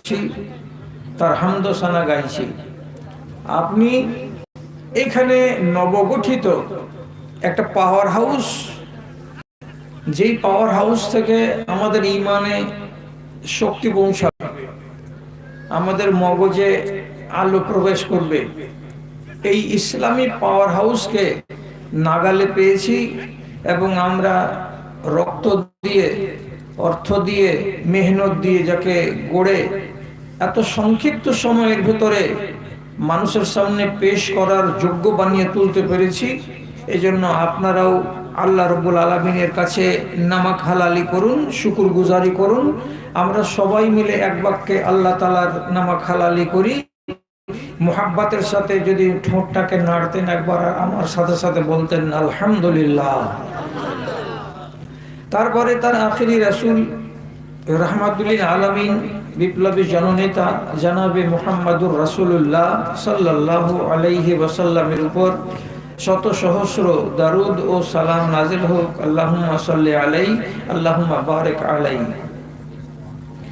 করছি তার হামদসানা গাইছি। আপনি এখানে নবগঠিত একটা পাওয়ার হাউস যেই পাওয়ার হাউস থেকে আমাদের ইমানে শক্তি পৌঁছাবে, আমাদের মগজে আলো প্রবেশ করবে, এই ইসলামী পাওয়ার হাউসকে নাগালে পেয়েছি এবং আমরা রক্ত দিয়ে অর্থ দিয়ে, মেহনত দিয়ে যাকে গড়ে এত সংক্ষিপ্ত সময়ের ভেতরে মানুষের সামনে পেশ করার যোগ্য বানিয়ে তুলতে পেরেছি, এজন্য আপনারাও আল্লাহ রব্বুল আলমিনের কাছে নামাক হালালি করুন, শুকুর গুজারি করুন। আমরা সবাই মিলে এক বাক্যে আল্লাহ তালার নামাক হালালি করি। মোহাব্বাতের সাথে যদি ঠোঁটটাকে নাড়তেন একবার, আমার সাথে সাথে বলতেন, আলহামদুলিল্লাহ। তারপরে তার আখিরি রাসুল রহমাতুল্লিন আলমিন বিপ্লবী জননেতা জানাবে মোহাম্মদুর রাসুল্লাহ সাল্লাহ আলাইহি ওয়াসাল্লামের উপর শত সহস্র দারুদ ও সালাম নাজিল হোক। আল্লাহ সাল্লি আলাই আল্লাহ বারেক আলাই